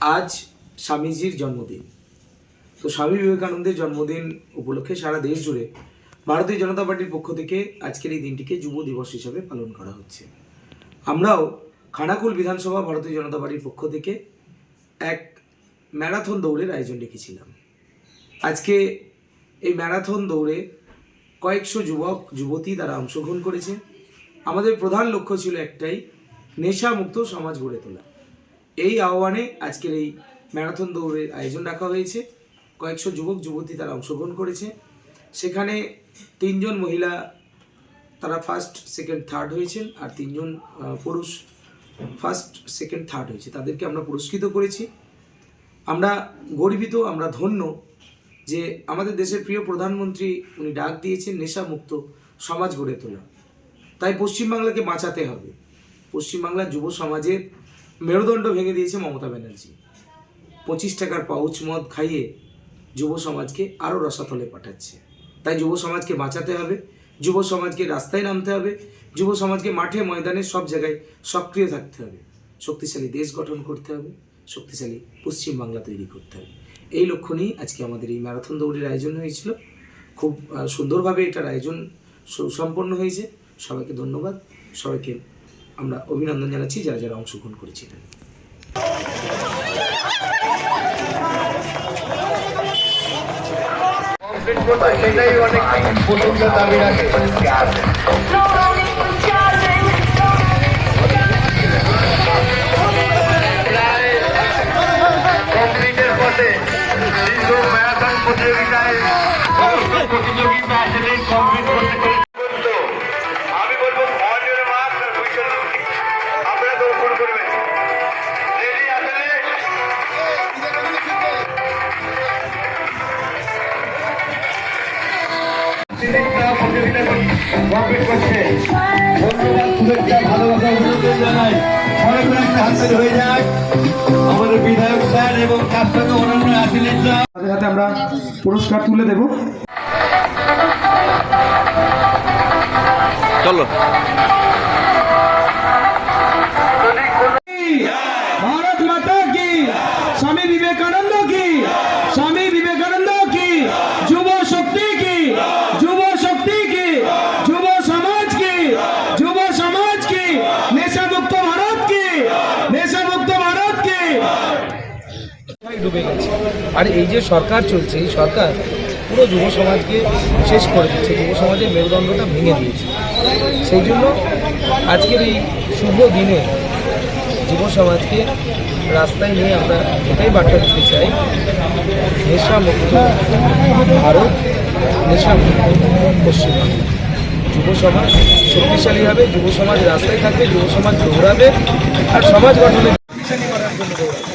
আজ স্বামীজির জন্মদিন। তো স্বামী বিবেকানন্দের জন্মদিন উপলক্ষে সারা দেশ জুড়ে ভারতীয় জনতা পার্টির পক্ষ থেকে আজকের এই দিনটিকে যুব দিবস হিসাবে পালন করা হচ্ছে। আমরাও খানাকুল বিধানসভা ভারতীয় জনতা পার্টির পক্ষ থেকে এক ম্যারাথন দৌড়ের আয়োজন রেখেছিলাম। আজকে এই ম্যারাথন দৌড়ে কয়েকশো যুবক, যুবতী তারা অংশগ্রহণ করেছে। আমাদের প্রধান লক্ষ্য ছিল একটাই, নেশামুক্ত সমাজ গড়ে তোলা। এই আহ্বানে আজকের এই ম্যারাথন দৌড়ের আয়োজন রাখা হয়েছে। কয়েকশো যুবক, যুবতী তারা অংশগ্রহণ করেছে। সেখানে তিনজন মহিলা তারা ফার্স্ট সেকেন্ড থার্ড হয়েছেন আর তিনজন পুরুষ ফার্স্ট সেকেন্ড থার্ড হয়েছে। তাদেরকে আমরা পুরস্কৃত করেছি। আমরা গর্বিত, আমরা ধন্য যে আমাদের দেশের প্রিয় প্রধানমন্ত্রী উনি ডাক দিয়েছেন নেশামুক্ত সমাজ গড়ে তোলা। তাই পশ্চিমবাংলাকে বাঁচাতে হবে। পশ্চিমবাংলার যুব সমাজের মেরুদণ্ড ভেঙে দিয়েছে মমতা ব্যানার্জি। পঁচিশ টাকার পাউচ মদ খাইয়ে যুব সমাজকে আরও রসাতলে পাঠাচ্ছে। তাই যুব সমাজকে বাঁচাতে হবে, যুব সমাজকে রাস্তায় নামতে হবে, যুব সমাজকে মাঠে, ময়দানে সব জায়গায় সক্রিয় থাকতে হবে। শক্তিশালী দেশ গঠন করতে হবে, শক্তিশালী পশ্চিমবাংলা তৈরি করতে হবে। এই লক্ষ্য নিয়েই আজকে আমাদের এই ম্যারাথন দৌড়ের আয়োজন হয়েছিল। খুব সুন্দরভাবে এটার আয়োজন সুসম্পন্ন হয়েছে। সবাইকে ধন্যবাদ। সবাইকে আমরা অভিনন্দন জানাচ্ছি যারা যারা অংশগ্রহণ করেছিলেন। প্রতিযোগিতায় প্রতিযোগিতা কমপ্লিট করতে কমপ্লিট যাক আমাদের বিধায়ক স্যার এবং তার সঙ্গে অন্যান্য অ্যাথলিটরা সাথে সাথে আমরা পুরস্কার তুলে দেব চলো। ডুবে গেছে। আর এই যে সরকার চলছে, এই সরকার পুরো যুব সমাজকে শেষ করে দিচ্ছে, যুব সমাজের মেরুদণ্ডটা ভেঙে দিয়েছে। সেই জন্য আজকের এই শুভ দিনে যুব সমাজকে রাস্তায় নিয়ে আমরা এটাই বার্তা দিতে চাই, নেশামুক্ত ভারত, নেশামুক্ত পশ্চিমবঙ্গ। যুব সমাজ শক্তিশালী হবে, যুব সমাজ রাস্তায় থাকবে, যুব সমাজ দৌড়াবে, আর সমাজ গঠনে শক্তিশালী করার জন্য দৌড়াবে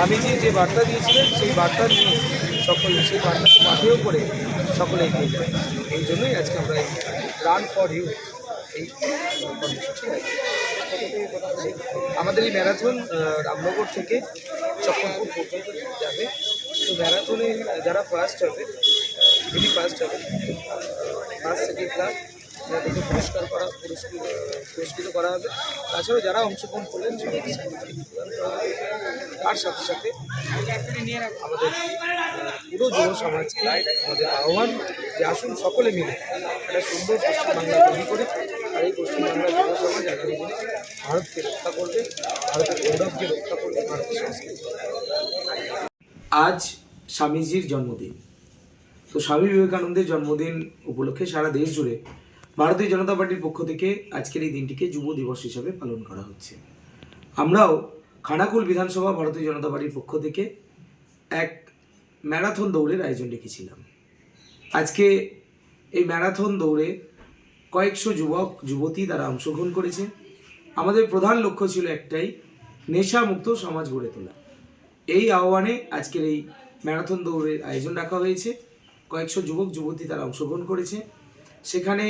স্বামীজি যে বার্তা দিয়েছিলেন, সেই বার্তা নিয়ে সকলে, সেই বার্তাকে মাঠেও করে সকলে এগিয়ে যায়। এই জন্যই আজকে আমরা এই রান ফর ইউ এই আমাদের এই ম্যারাথন রামনগর থেকে চক্রপুর পর্যন্ত যাবে। তো ম্যারাথনে যারা ফার্স্ট হবে ফার্স্ট হবে ফার্স্ট সেকেন্ড থার্ড তাদেরকে পুরস্কার করা, পুরস্কৃত পুরস্কৃত করা হবে। তাছাড়াও যারা অংশগ্রহণ করলেন। তার সাথে সাথে আমাদের পুরো যুব সমাজকে আমাদের আহ্বান যে আসুন সকলে মিলে একটা সুন্দর পশ্চিমবাংলা তৈরি করে। আর এই পশ্চিমবাংলার যুব সমাজ আগামী দিনে ভারতকে রক্ষা করবে, ভারতের গৌরবকে রক্ষা করবে, ভারতের সংস্কৃতি আজ স্বামীজির জন্মদিন। তো স্বামী বিবেকানন্দের জন্মদিন উপলক্ষে সারা দেশ জুড়ে ভারতীয় জনতা পার্টির পক্ষ থেকে আজকের এই দিনটিকে যুব দিবস হিসাবে পালন করা হচ্ছে। আমরাও খানাকুল বিধানসভা ভারতীয় জনতা পার্টির পক্ষ থেকে এক ম্যারাথন দৌড়ের আয়োজন রেখেছিলাম। আজকে এই ম্যারাথন দৌড়ে কয়েকশো যুবক, যুবতী তারা অংশগ্রহণ করেছে। আমাদের প্রধান লক্ষ্য ছিল একটাই, নেশামুক্ত সমাজ গড়ে তোলা। এই আহ্বানে আজকের এই ম্যারাথন দৌড়ের আয়োজন রাখা হয়েছে। কয়েকশো যুবক, যুবতী তারা অংশগ্রহণ করেছে। সেখানে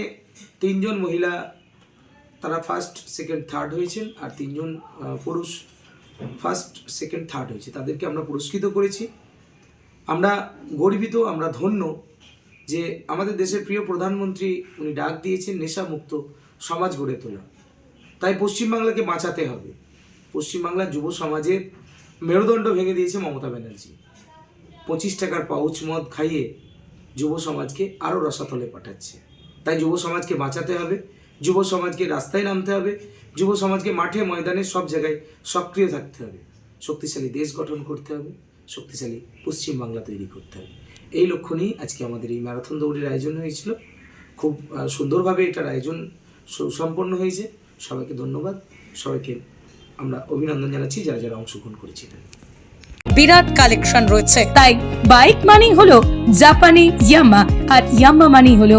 তিনজন মহিলা, তারা ফার্স্ট সেকেন্ড থার্ড হয়েছেন আর তিনজন পুরুষ ফার্স্ট সেকেন্ড থার্ড হয়েছে। তাদেরকে আমরা পুরস্কৃত করেছি। আমরা গর্বিত, আমরা ধন্য যে আমাদের দেশের প্রিয় প্রধানমন্ত্রী উনি ডাক দিয়েছেন নেশামুক্ত সমাজ গড়ে তোলা। তাই পশ্চিমবাংলাকে বাঁচাতে হবে। পশ্চিমবাংলার যুব সমাজের মেরুদণ্ড ভেঙে দিয়েছে মমতা ব্যানার্জি। পঁচিশ টাকার পাউচ মদ খাইয়ে যুব সমাজকে আরও রসাতলে পাঠাচ্ছে। তাই যুব সমাজকে বাঁচাতে হবে, যুব সমাজকে রাস্তায় নামতে হবে, যুব সমাজকে মাঠে, ময়দানে সব জায়গায় সক্রিয় থাকতে হবে। শক্তিশালী দেশ গঠন করতে হবে, শক্তিশালী পশ্চিমবাংলা তৈরি করতে হবে। এই লক্ষ্য নিয়েই আজকে আমাদের এই ম্যারাথন দৌড়ের আয়োজন হয়েছিল। খুব সুন্দরভাবে এটার আয়োজন সুসম্পন্ন হয়েছে। সবাইকে ধন্যবাদ। সবাইকে আমরা অভিনন্দন জানাচ্ছি যারা যারা অংশগ্রহণ করেছিলেন। বিরাট কালেকশন রয়েছে। তাই বাইক মানি হলো জাপানি ইয়ামা আর ইয়ামা মানি হলো